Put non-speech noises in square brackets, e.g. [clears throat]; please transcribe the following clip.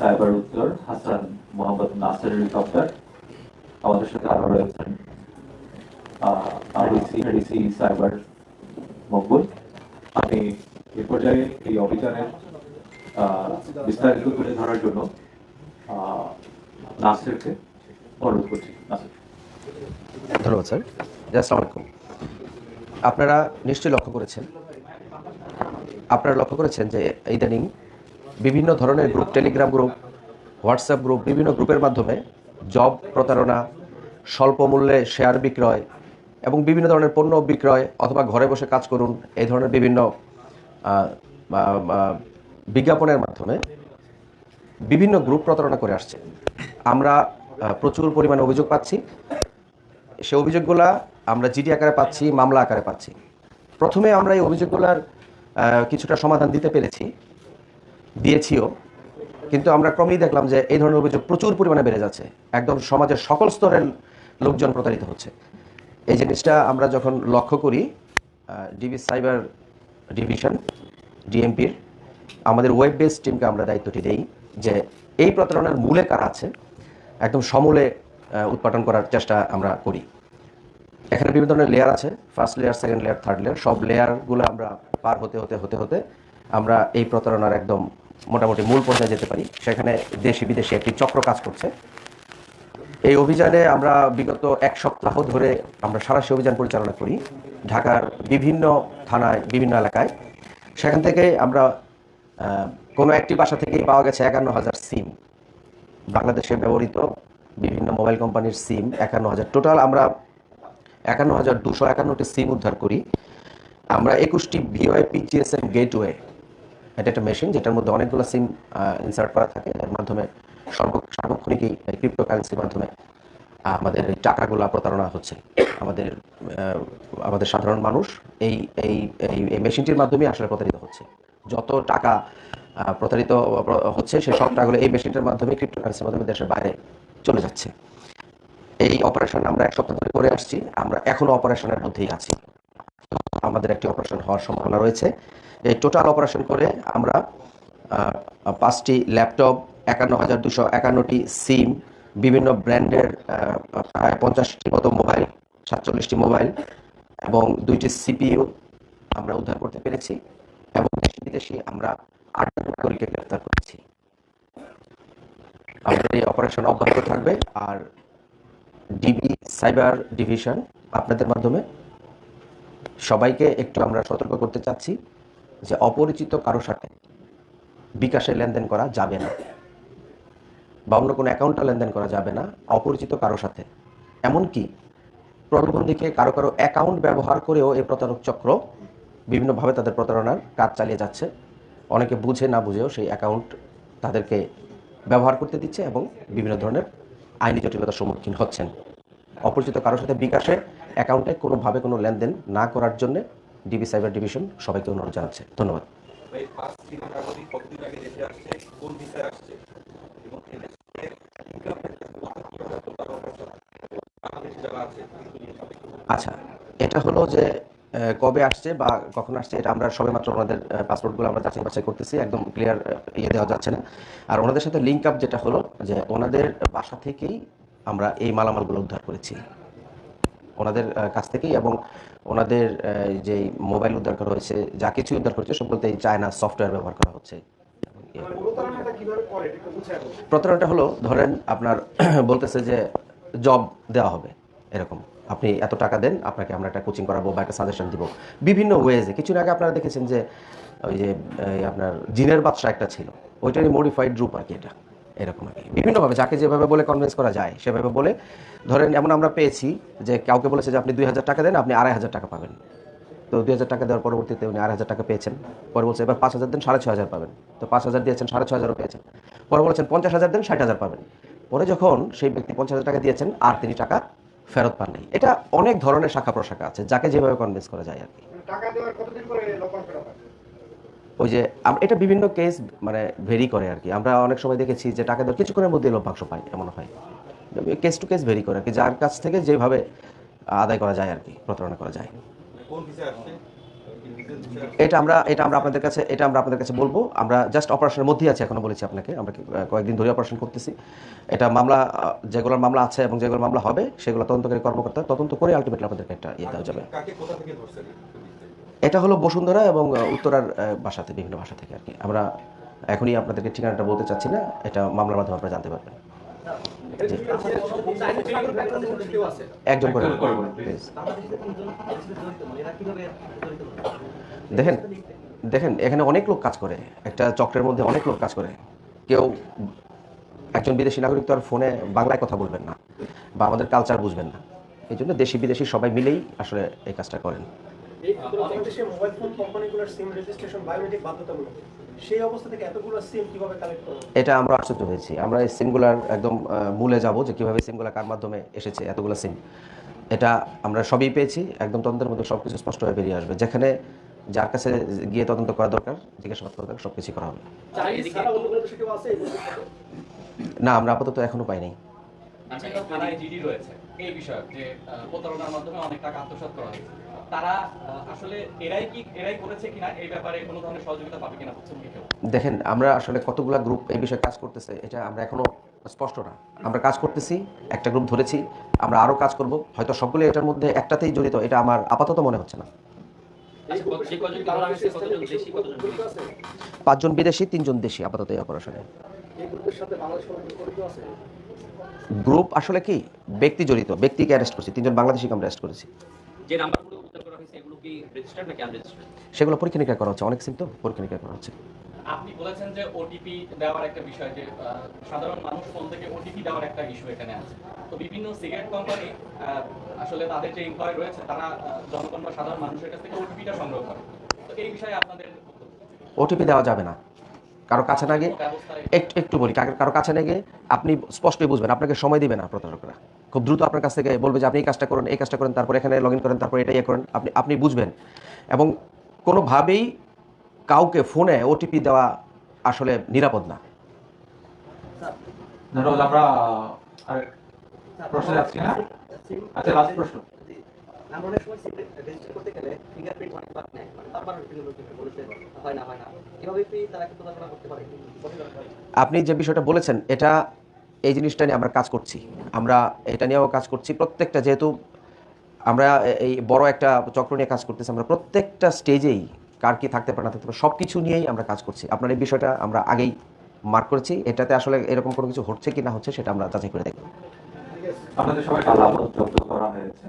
Cyber উত্তর, Hasan Mohammad Nasir helicopter আমাদের সাথে আরও রয়েছেন আরডিসি এডিসি সাইবার মকবুল। আমি এ পর্যায়ে এই অভিযানের বিস্তারিত তুলে ধরার জন্য নাসিরকে অনুরোধ করছি। ধন্যবাদ, স্যার। আসসালামু আলাইকুম। আপনারা নিশ্চয়ই লক্ষ্য করেছেন, আপনারা লক্ষ্য করেছেন যে ইদানিং বিভিন্ন ধরনের group Telegram group WhatsApp group বিভিন্ন গ্রুপের মাধ্যমে জব প্রতারণা, স্বল্প মূল্যে শেয়ার বিক্রয় এবং বিভিন্ন ধরনের পণ্য বিক্রয় অথবা ঘরে বসে কাজ করুন, এই ধরনের বিভিন্ন বিজ্ঞাপনের মাধ্যমে বিভিন্ন গ্রুপ প্রতারণা করে আসছে। আমরা প্রচুর পরিমাণে অভিযোগ পাচ্ছি। সে অভিযোগগুলা আমরা জিডি আকারে পাচ্ছি, মামলা আকারে পাচ্ছি। প্রথমে আমরা এই অভিযোগগুলার কিছুটা সমাধান দিতে পেরেছি। দিয়েছিও, কিন্তু আমরা ক্রমেই দেখলাম যে এই ধরনের অভিযোগ প্রচুর পরিমাণে বেড়ে যাচ্ছে। একদম সমাজের সকল স্তরের লোকজন প্রতারিত হচ্ছে। এই জিনিসটা আমরা যখন লক্ষ্য করি ডিবি সাইবার ডিভিশন, ডিএমপির, আমাদের ওয়েব বেস টিমকে আমরা দায়িত্বটি দেই যে এই প্রতারণার মূলে কারা আছে, একদম সমূলে উৎপাদন করার চেষ্টা আমরা করি। এখানে বিভিন্ন ধরনের লেয়ার আছে first layer second layer third layer সব লেয়ারগুলো আমরা পার হতে হতে হতে হতে আমরা এই প্রতারণার একদম মোটামুটি মূল পর্যায়ে যেতে পারি। সেখানে দেশি বিদেশি একটি চক্র কাজ করছে। এই অভিযানে আমরা বিগত এক সপ্তাহ ধরে আমরা সারাশি অভিযান পরিচালনা করি ঢাকার বিভিন্ন থানায়, বিভিন্ন এলাকায়। সেখান থেকে আমরা কোনো একটি বাসা থেকেই পাওয়া গেছে একান্ন হাজার সিম। বাংলাদেশে ব্যবহৃত বিভিন্ন মোবাইল কোম্পানির সিম একান্ন হাজার। টোটাল আমরা একান্ন হাজার দুশো একান্নটি সিম উদ্ধার করি। আমরা একুশটি ভিওআইপি জিএসএম গেটওয়ে এটা একটা মেশিন যেটার মধ্যে অনেকগুলো সিম ইনসার্ট করা থাকে। এর মাধ্যমে সর্ব- সার্বক্ষণিক এই ক্রিপ্টো কারেন্সির মাধ্যমে আমাদের এই টাকাগুলো প্রতারণা হচ্ছে। আমাদের আমাদের সাধারণ মানুষ এই এই, এই- মেশিনটির মাধ্যমে আসলে প্রতারিত হচ্ছে। যত টাকা প্রতারিত, হচ্ছে সেই সব টাকাগুলো এই মেশিনটার মাধ্যমে ক্রিপ্টো কারেন্সির মাধ্যমে দেশের বাইরে চলে যাচ্ছে। এই অপারেশন আমরা এক সপ্তাহ ধরে করে আসছি। আমরা এখনও অপারেশনের মধ্যেই আছি। আমাদের একটি অপারেশন হওয়ার সম্ভাবনা রয়েছে। এই টোটাল অপারেশন করে আমরা পাঁচটি ল্যাপটপ একান্ন হাজার দুশো একান্নটি সিম বিভিন্ন ব্র্যান্ডের প্রায় পঞ্চাশটি মতো মোবাইল সাতচল্লিশটি মোবাইল এবং দুইটি সিপিইউ আমরা উদ্ধার করতে পেরেছি এবং দেশি বিদেশি আমরা আটজন নাগরিককে গ্রেফতার করেছি। আমাদের এই অপারেশন অব্যাহত থাকবে। আর ডিবি সাইবার ডিভিশন আপনাদের মাধ্যমে সবাইকে একটু আমরা সতর্ক করতে চাচ্ছি যে অপরিচিত কারও সাথে বিকাশে লেনদেন করা যাবে না বা অন্য কোনো অ্যাকাউন্টে লেনদেন করা যাবে না অপরিচিত কারও সাথে। এমনকি প্রতিবন্ধীকে কারও কারও অ্যাকাউন্ট ব্যবহার করেও এই প্রতারক চক্র বিভিন্নভাবে তাদের প্রতারণার কাজ চালিয়ে যাচ্ছে। অনেকে বুঝে না বুঝেও সেই অ্যাকাউন্ট তাদেরকে ব্যবহার করতে দিচ্ছে এবং বিভিন্ন ধরনের আইনি জটিলতার সম্মুখীন হচ্ছেন। অপরিচিত কারোর সাথে বিকাশে অ্যাকাউন্টে কোনোভাবে কোনো লেনদেন না করার জন্য ডিবি সাইবার ডিভিশন সবাইকে অনুরোধ জানাচ্ছে। ধন্যবাদ। আচ্ছা এটা হলো যে কবে আসছে বা কখন আসছে এটা আমরা সবেমাত্র ওনাদের পাসপোর্টগুলো আমরা যাচাই বাছাই করতেছি একদম ক্লিয়ার ইয়ে দেওয়া যাচ্ছে না। আর ওনাদের সাথে লিঙ্ক আপ যেটা হলো যে ওনাদের বাসা থেকেই আমরা এই মালামালগুলো উদ্ধার করেছি। ওনাদের কাছ থেকেই এবং ওনাদের যে মোবাইল উদ্ধার করা হয়েছে, যা কিছু উদ্ধার করেছে, সব বলতে চায়না সফটওয়্যার ব্যবহার করা হচ্ছে। প্রতারণাটা হলো, ধরেন আপনার [clears throat] বলতেছে যে জব দেওয়া হবে, এরকম। আপনি এত টাকা দেন, আপনাকে আমরা একটা কোচিং করাবো বা একটা সাজেশন দিব। বিভিন্ন ওয়েজে কিছুদিন আগে আপনারা দেখেছেন যে, ওই যে আপনার জিনের বাদশা একটা ছিল, ওইটারই মডিফাইড রূপ আর কি এটা। এরকম আর বিভিন্নভাবে, যাকে যেভাবে বলে কনভিন্স করা যায়, সেভাবে বলে, ধরেন এমন আমরা পেয়েছি যে কাউকে বলেছে যে আপনি দুই হাজার টাকা দেন, আপনি আড়াই হাজার টাকা পাবেন। তো দুই হাজার টাকা দেওয়ার পরবর্তীতে উনি আড়াই হাজার টাকা পেয়েছেন। পরে বলছে, এবার পাঁচ হাজার দেন, সাড়ে ছয় হাজার পাবেন। তো পাঁচ হাজার দিয়েছেন, সাড়ে ছ হাজারও পেয়েছেন। পরে বলেছেন, পঞ্চাশ হাজার দেন, ষাট হাজার পাবেন। পরে যখন সেই ব্যক্তি পঞ্চাশ হাজার টাকা দিয়েছেন, আর তিনি টাকা ফেরত পান নাই। এটা অনেক ধরনের শাখা প্রশাখা আছে, যাকে যেভাবে কনভিন্স করা যায় আর কি। টাকা দেওয়ার কতদিন পরে? ওই যে এটা বিভিন্ন কেস মানে ভেরি করে আর কি। আমরা অনেক সময় দেখেছি যে টাকা দেওয়ার কিছুক্ষণের মধ্যে লভ্যাংশ পাই এমন হয়। কেস টু কেস ভেরি করে আর কি যার কাছ থেকে যেভাবে আদায় করা যায় আর কি প্রতারণা করা যায়। এটা আমরা এটা আমরা আপনাদের কাছে এটা আমরা আপনাদের কাছে বলব। আমরা জাস্ট অপারেশনের মধ্যেই আছি এখনও বলেছি আপনাকে। আমরা কয়েকদিন ধরে অপারেশন করতেছি। এটা মামলা আহ, যেগুলোর মামলা আছে এবং যেগুলো মামলা হবে সেগুলো তদন্তকারী কর্মকর্তা তদন্ত করে আলটিমেটলি আপনাদেরকে একটা ইয়ে দেওয়া যাবে। এটা হলো বসুন্ধরা এবং উত্তরার ভাষাতে বিভিন্ন ভাষা থেকে আর কি। আমরা এখনই আপনাদেরকে ঠিকানাটা বলতে চাচ্ছি না এটা মামলার মাধ্যমে আপনারা জানতে পারবেন। একজন করে দেখেন দেখেন এখানে অনেক লোক কাজ করে একটা চক্রের মধ্যে অনেক লোক কাজ করে। কেউ একজন বিদেশি নাগরিক তো আর ফোনে বাংলায় কথা বলবেন না বা আমাদের কালচার বুঝবেন না। এই জন্য দেশি বিদেশি সবাই মিলেই আসলে এই কাজটা করেন। বাংলাদেশে মোবাইল ফোন কোম্পানিগুলোর সিম রেজিস্ট্রেশন বায়োমেট্রিক বাধ্যতামূলক। সেই অবস্থা থেকে এতগুলো সিম কীভাবে কালেক্ট করা এটা আমরা আশ্চর্য হয়েছি। আমরা এই সিমগুলার একদম মূলে যাব যে কীভাবে সিমগুলা কার মাধ্যমে এসেছে এতগুলো সিম এটা আমরা সবই পেয়েছি। একদম তদন্তের মধ্যে সব কিছু স্পষ্টভাবে বেরিয়ে আসবে। যেখানে যার কাছে গিয়ে তদন্ত করা দরকার জিজ্ঞাসাবাদ করা দরকার সব কিছু করা হবে? না আমরা আপাতত এখনও পাই নাই। আচ্ছা থানায় জিডি রয়েছে। এই বিষয়ে যে প্রতারণার মাধ্যমে অনেক টাকা আত্মসাৎ করা হয়েছে। তারা আসলে এরাই কি এরাই করেছে কিনা এই ব্যাপারে কোনো ধরনের সহযোগিতা পাবে কিনা বুঝছেন দেখেন আমরা আসলে কতগুলা গ্রুপ এই বিষয়ে কাজ করতেছে এটা আমরা এখনও স্পষ্ট না। আমরা কাজ করতেছি একটা গ্রুপ ধরেছি আমরা আরও কাজ করব হয়তো সবগুলো এটার মধ্যে একটাতেই জড়িত এটা আমার আপাতত মনে হচ্ছে না? পাঁচজন বিদেশি তিনজন দেশি আপাতত এই অপারেশনে। এই গ্রুপের সাথে বাংলাদেশ কোনো গ্রুপ জড়িত আছে? গ্রুপ আসলে কি? ব্যক্তি জড়িত ব্যক্তিকে অ্যারেস্ট করছি তিনজন বাংলাদেশিকে আমরা অ্যারেস্ট করেছি। যে নাম্বারগুলো সেগুলো পরীক্ষা নিরীক্ষা করা হচ্ছে অনেক সিম তো পরীক্ষা নিরীক্ষা করা হচ্ছে। আপনি বলেছেন যে ওটিপি দেওয়ার একটা বিষয় যে সাধারণ মানুষ ফোন থেকে ওটিপি দেওয়ার একটা ইস্যু এখানে আছে। তো বিভিন্ন সিগারেট কোম্পানি আসলে তাদের যে এমপ্লয় রয়েছে তারা জনগণ বা সাধারণ মানুষের কাছ থেকে ওটিপিটা সংগ্রহ করে। তো এই বিষয়ে আপনাদের ওটিপি দেওয়া যাবে না। কারও কাছে না গিয়ে একটু বলি, কারো- কাছে না গিয়ে আপনি স্পষ্টই বুঝবেন, আপনাকে সময় দিবে না প্রতারকরা। খুব দ্রুত আপনার কাছ থেকে বলবে যে আপনি এই কাজটা করেন, এই কাজটা করেন, তারপর এখানে লগ ইন করেন, তারপর এটা ইয়ে করেন, আপনি আপনি বুঝবেন। এবং কোনোভাবেই কাউকে ফোনে ওটিপি দেওয়া আসলে নিরাপদ না। আমরা প্রশ্ন যাচ্ছি না? আচ্ছা লাস্ট প্রশ্ন। আমরা অনেক সময় রেজিস্টার করতে গেলে ফিঙ্গারপ্রিন্ট নেয়। মানে হয় না হয় না। এভাবে কি তারা করতে পারে? আপনি যে বিষয়টা বলেছেন, এটা এই জিনিসটা নিয়ে আমরা কাজ করছি। আমরা এটা নিয়েও কাজ করছি। প্রত্যেকটা যেহেতু আমরা এই বড় একটা চক্র নিয়ে কাজ করতেছি, আমরা প্রত্যেকটা স্টেজেই কার কি থাকতে পারে না থাকতে পারে সব কিছু নিয়েই আমরা কাজ করছি। আপনার এই বিষয়টা আমরা আগেই মার্ক করেছি। এটাতে আসলে এরকম কোনো কিছু হচ্ছে কি না হচ্ছে, সেটা আমরা যাচাই করে দেখব। আপনাদের সবাইকে জব্দ করা হয়েছে।